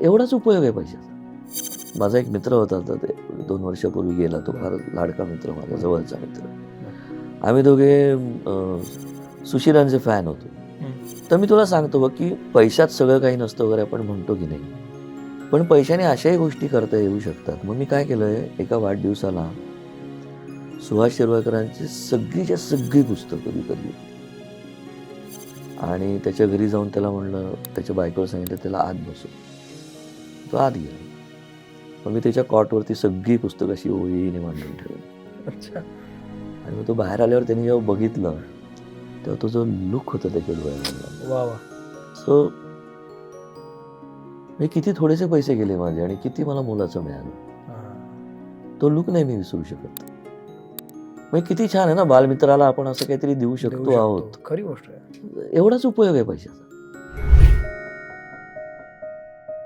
एवढाच उपयोग आहे पैशाचा. माझा एक मित्र होता आता ते दोन वर्षापूर्वी गेला तो फार लाडका मित्र माझा जवळचा मित्र. आम्ही दोघे अं, सुशिरांचे फॅन होतो. तर मी तुला सांगतो बघ की पैशात सगळं काही नसतं वगैरे आपण म्हणतो की नाही. पण पैशाने अशाही गोष्टी करता येऊ शकतात. मग मी काय केलंय एका वाढदिवसाला सुभाष शिरवाळकरांची सगळीच्या सगळी पुस्तकं विकत घेतली आणि त्याच्या घरी जाऊन त्याला म्हणलं त्याच्या बायकोला सांगितलं त्याला आत बसू तो आत गेला मग मी त्याच्या कॉटवरती सगळी पुस्तकं अशी ओळीने मांडून ठेवली. अच्छा. आणि मग तो बाहेर आल्यावर त्यांनी जेव्हा बघितलं तेव्हा तो जो लुक होता त्याच्या डोळ्यामधला वा वा. सो मी किती थोडेसे पैसे गेले माझे आणि किती मला मोलाचं मिळालं. हा. तो लुक नाही मी विसरू शकत. मग किती छान आहे ना बालमित्राला आपण असं काहीतरी देऊ शकतो. आहोत. खरी गोष्ट आहे. एवढाच उपयोग आहे पैशाचा.